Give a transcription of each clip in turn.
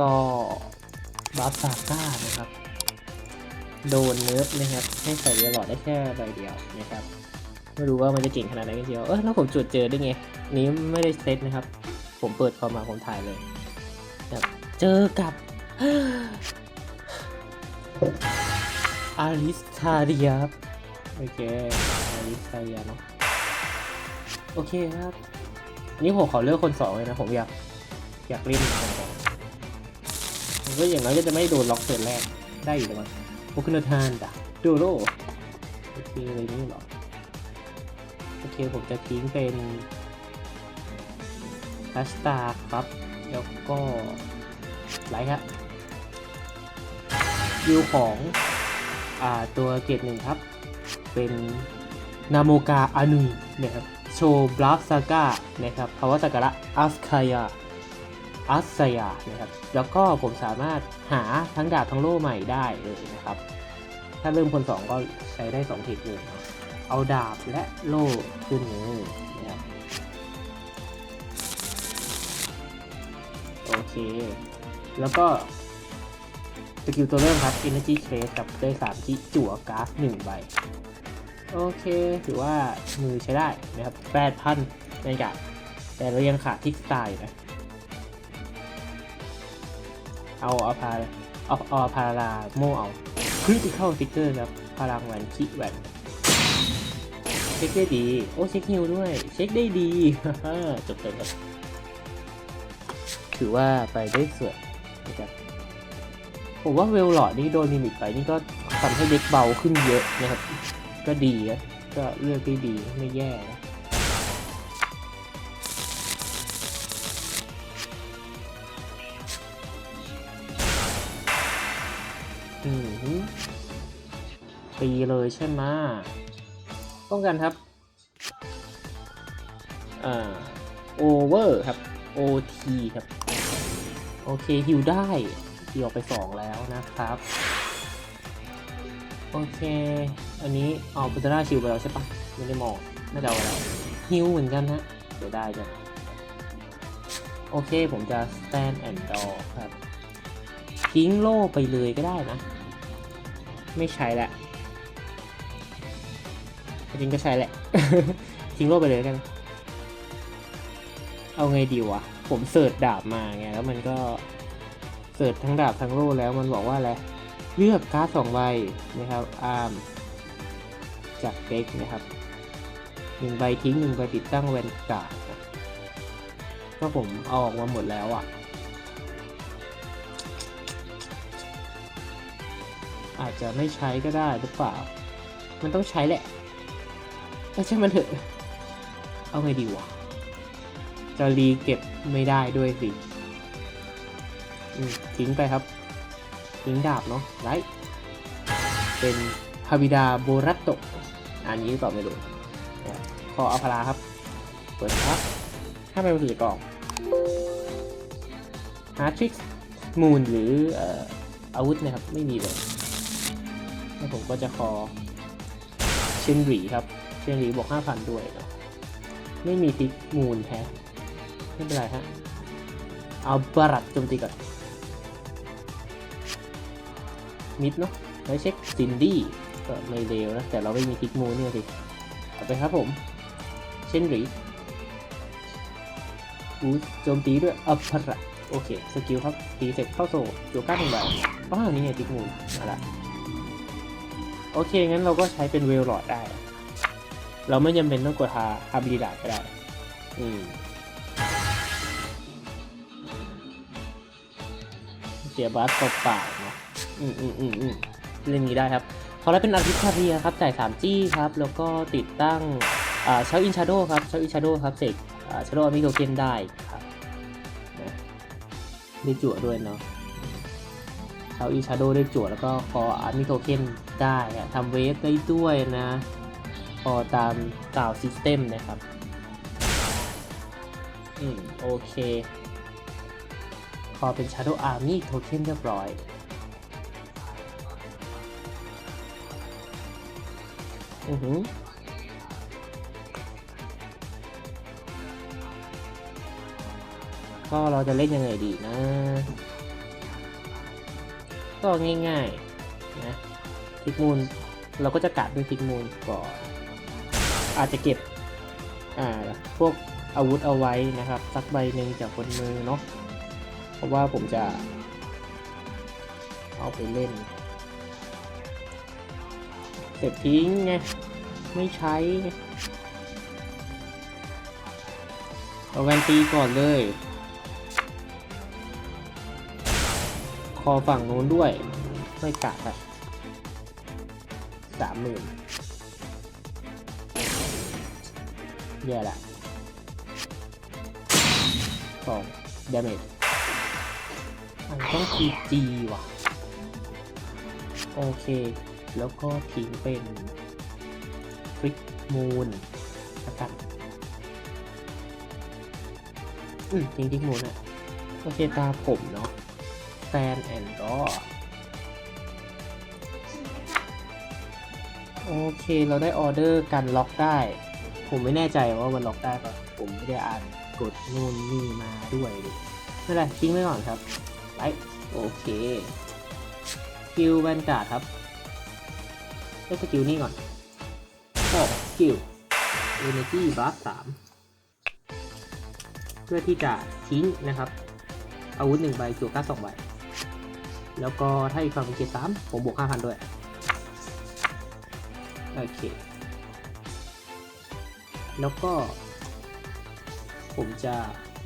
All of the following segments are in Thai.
ก็บัฟซาก้านะครับ โดนเนิร์ฟนะครับ ให้ใส่เวลอดได้แค่ใบเดียวนะครับไม่รู้ว่ามันจะเก่งขนาดไหนกันเชียวเออแล้วผมจุดเจอได้ไง นี้ไม่ได้เซตนะครับ ผมเปิดคอมมาผมถ่ายเลยนะครับเจอกับอาริสทาเรียครับโอเคอาริสทาเรียเนาะโอเคครับ นี่ผมขอเลือกคนสองเลยนะ ผมอยาก อยากเล่นคนสอง ผมก็อย่างน้อยก็จะไม่โดนล็อกเติร์นแรกได้อยู่แล้วมั้งโอคุนทานดะดูโรโอเคอะไรนี่หรอโอเคผมจะทิ้งเป็นแฮชตาครับแล้วก็ไลค์ครับวิวของอ่าตัวเกรดหนึ่งครับ เป็นนาโมกาอานุยนะครับโชบลัฟซาก้านะครับภาวะสักระอัสคายา อัสยานะครับ แล้วก็ผมสามารถหาทั้งดาบทั้งโล่ใหม่ได้เลยนะครับ ถ้าเริ่มคนสองก็ใช้ได้สองเทคเลยเนะเอาดาบและโล่ขึ้นมือนะครับโอเค แล้วก็สกิลตัวเริ่มครับ Energy Trace กับได้3ที่จั่วการ์ด1ใบ โอเค ถือว่ามือใช้ได้นะครับ 8,000ในกาแต่เรายังขาดทิกสไตล์นะ เอาเอาพาเอาเอาพาราโมเอาคริติคอลฟิกเกอร์ครับพลังแหวนคิแหวนเช็คได้ดี โอ้เช็คฮิวด้วย เช็คได้ดีจบเลยครับถือว่าไปได้สวยนะครับผมว่าเวลหลอดนี่โดนลิมิตไปนี่ก็ทำให้เด็กเบาขึ้นเยอะนะครับ ก็ดีนะก็เลือกได้ดีไม่แย่นะ ตีเลยใช่ไหมป้องกันครับอ่าโอเวอร์ครับ OT ครับ โอเคฮิวได้ฮิวออกไป 2 แล้วนะครับ โอเค อันนี้เอาปัตราชิวไปแล้วใช่ปะไม่ได้มองน่เอาแล้วฮิวเหมือนกันฮะเดี๋ยวได้จ้ะโอเคผมจะ stand and draw ครับ ทิ้งโล่ไปเลยก็ได้นะ ไม่ใช้ละจริงก็ใช้แหละ ทิ้งโล่ไปเลยกัน เอาไงดีวะ ผมเสิร์ชดาบมาไง แล้วมันก็เสิร์ชทั้งดาบทั้งโล่แล้วมันบอกว่าอะไร เลือกการ์ดสองใบนะครับ อาร์ม จากเด็กนะครับหนึ่งใบทิ้งหนึ่งใบติดตั้งแวนการ์ดนะก็ผมเอาออกมาหมดแล้วอะ่ะ อาจจะไม่ใช้ก็ได้หรือเปล่า มันต้องใช้แหละก็ใช่มันเถอะ เอาไงดีวะจะรีเก็บไม่ได้ด้วยสิทิ้งไปครับ ทิ้งดาบเนาะไรเป็นฮาบิดาโบรัตโตอันนี้หรือเปล่าไม่รู้ขออัพาราครับ เปิดครับถ้าไปถือกล่องฮาร์ทริกมูนหรืออออาวุธนะครับ ไม่มีเลย แล้วผมก็จะคอเชนรีครับเชนรีบวก5,000 ด้วยเนาะไม่มีทิกมูนแท้ไม่เป็นไรฮะเอาบารัดโจมตีก่อนมิดเนาะไว้เช็คซินดี้ก็ไม่เลวนะ แต่เราไม่มีทิกมูเนี่ยสิเอาไปครับผม เช่นหรีอูโจมตีด้วยอัพระโอเค สกิลครับ ตีเสร็จเข้าโซ่โยก้าหนึ่งใบว้าวนี่ไงทิกมูมาละ โอเค งั้นเราก็ใช้เป็นเวลลอดได้ เราไม่จำเป็นต้องกดฮาฮาบิลิดาก็ได้ อืมเสียบัสเปล่าๆเนาะอืมอืมอืมอืมเล่นนี้ได้ครับพอแล้วเป็นอาร์ติคาเรียครับจ่าย3จี้ครับ แล้วก็ติดตั้งอ่าเชาอินชาโดครับเชาอินชาโดครับเสกอ่าชาโดมิโตเกนได้ครับนะได้จั่วด้วยเนาะ เชาอินชาโดได้จั่วแล้วก็คออาร์มิโตเกนได้อะทำเวฟได้ด้วยนะพอตามกล่าวซิสเต็มนะครับ อืม โอเค พอเป็น Shadow Army Token เรียบร้อย อือหือก็เราจะเล่นยังไงดีนะ ก็ง่ายๆนะพิกมูลเราก็จะกัดด้วยพิกมูลก่อนอาจจะเก็บอ่าพวกอาวุธเอาไว้นะครับ สักใบหนึ่งจากบนมือเนาะเพราะว่าผมจะเอาไปเล่น เสร็จทิ้งไงไม่ใช้เอาแวนตีก่อนเลย คอฝั่งโน้นด้วย ไม่กัดอะสามหมื่นแย่ละสองดาเมจมันต้องทีจีว่ะ โอเค แล้วก็ทิ้งเป็นฟริกมูนละกันอืมทิ้งฟริกมูนอะโอเคตาผมเนาะ แฟนแอนด์รอโอเค เราได้ออเดอร์กันล็อกได้ ผมไม่แน่ใจว่ามันล็อกได้ปะผมไม่ได้อ่านกดนู่นนี่มาด้วยดิไม่เป็นไรทิ้งไว้ก่อนครับไปโอเคสกิลแวนการ์ดครับเล่นสกิลนี่ก่อนออกสกิล Energy Blast 3เพื่อที่จะทิ้งนะครับ อาวุธหนึ่งใบจั่วการ์ดสองใบ แล้วก็ถ้าอีกฝั่งเป็นเกียร์สามผมบวกห้าพันด้วย โอเค แล้วก็ ผมจะ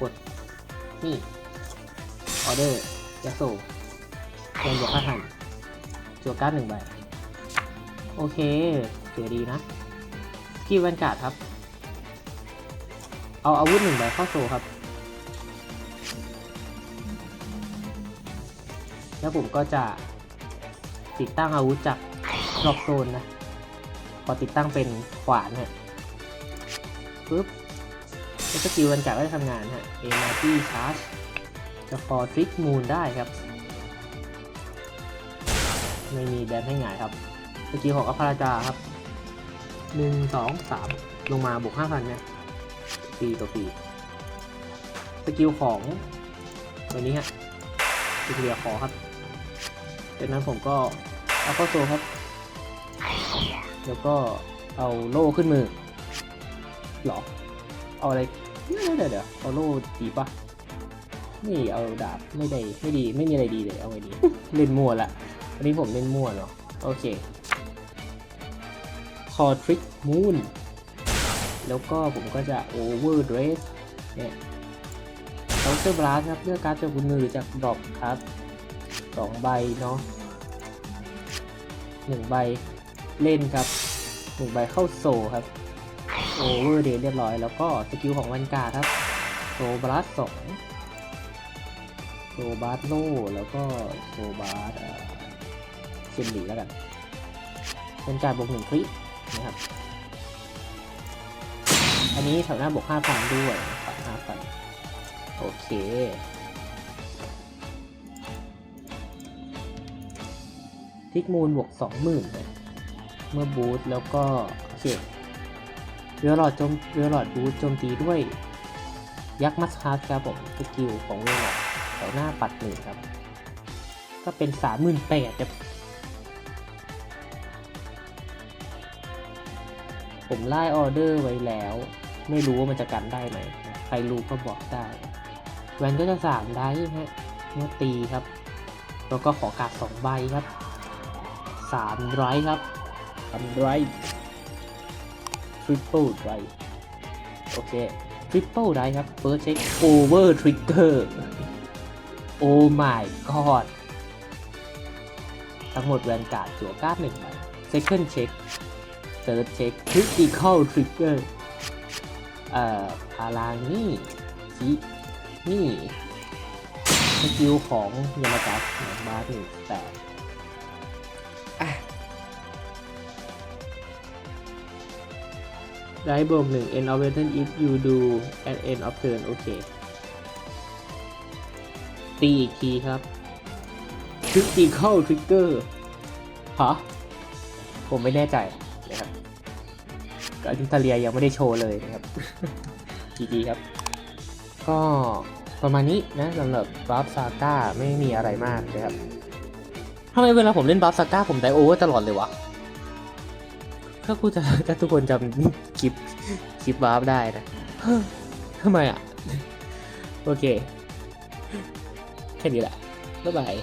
กด นี่ ออเดอร์ยาโซเงินบวกห้าพันจั่วการ์ดหนึ่งใบ โอเคสวยดีนะกิลแวนการ์ดครับ เอาอาวุธหนึ่งใบเข้าโซครับ แล้วผมก็จะติดตั้งอาวุธจากนอกโซนนะพอติดตั้งเป็นขวานฮะปึ๊บแล้วสกิลแวนการ์ดก็จะทำงานฮะ Energy Charge จะพอทริกมูนได้ครับ ไม่มีแบนให้หงายครับสกิลของอัพราจาครับหนึ่งสองสามลงมาบวกห้าพันเนี่ยปีตัวฟรีสกิลของตัวนี้ฮะสกิลคอครับ จากนั้นผมก็เอาเข้าโซครับ แล้วก็เอาโล่ขึ้นมือหรอ เอาอะไร เดี๋ยวเดี๋ยวเอาโล่ดีปะนี่เอาดาบไม่ได้ไม่ดีไม่มีอะไรดีเลยเอาไงดี เล่นมั่วละวันนี้ผมเล่นมั่วเนาะโอเคคอทริกมูนแล้วก็ผมก็จะโอเวอร์เดรสเนี่ยเคาน์เตอร์บลัสครับเลือกการ์ดจากบนมือจากดรอปครับ สองใบเนาะหนึ่งใบเล่นครับหนึ่งใบเข้าโซครับโอเวอร์เดรสเรียบร้อย แล้วก็สกิลของวันการครับโซบลัสสองโซบาร์โลแล้วก็โซบาร์เซนดีแล้วกันเป็นการบวกหนึ่งคลิกนะครับอันนี้แถวหน้าบวกห้าพันด้วยห้าพันโอเค ทิกมูลบวกสองหมื่นเลยเมื่อบูทแล้วก็โอเคเรือหลอดโจมเรือหลอดบูทโจมตีด้วย ยักษ์มัสคาร์ดครับผมสกิลของเรือหลอดแถวหน้าปัดหนึ่งครับ ก็เป็นสามหมื่นแปดครับผมไล่ออเดอร์ไว้แล้ว ไม่รู้ว่ามันจะกันได้ไหม ใครรู้ก็บอกได้ แวนก็จะสามได้ฮะเมื่อตีครับ แล้วก็ขอกาดสองใบครับ สามไรครับสามไรทริปเปิลไรโอเคทริปเปิลไรครับเฟิร์สเช็คโอเวอร์ทริกเกอร์โอ้ my god ทั้งหมดแวนการ์ดจั่วการ์ดหนึ่งใบ second check third check critical trigger เอ่อพารานี่ชินี่สกิลของยามากัสบาร์หนึ่งแปด ได้บวกหนึ่ง end of turn if you do at end of turn โอเค ตีอีกทีครับ critical trigger ฮะผมไม่แน่ใจนะครับกับทิทาเลียยังไม่ได้โชว์เลยนะครับจีจีครับ ก็ประมาณนี้นะสำหรับบัฟซาก้าไม่มีอะไรมากนะครับ ทำไมเวลาผมเล่นบัฟซาก้าผมได้โอเวอร์ตลอดเลยวะ ถ้ากูจะถ้าทุกคนจำคลิปคลิปบัฟได้นะทำไมอะ โอเค แค่นี้แหละบ๊ายบาย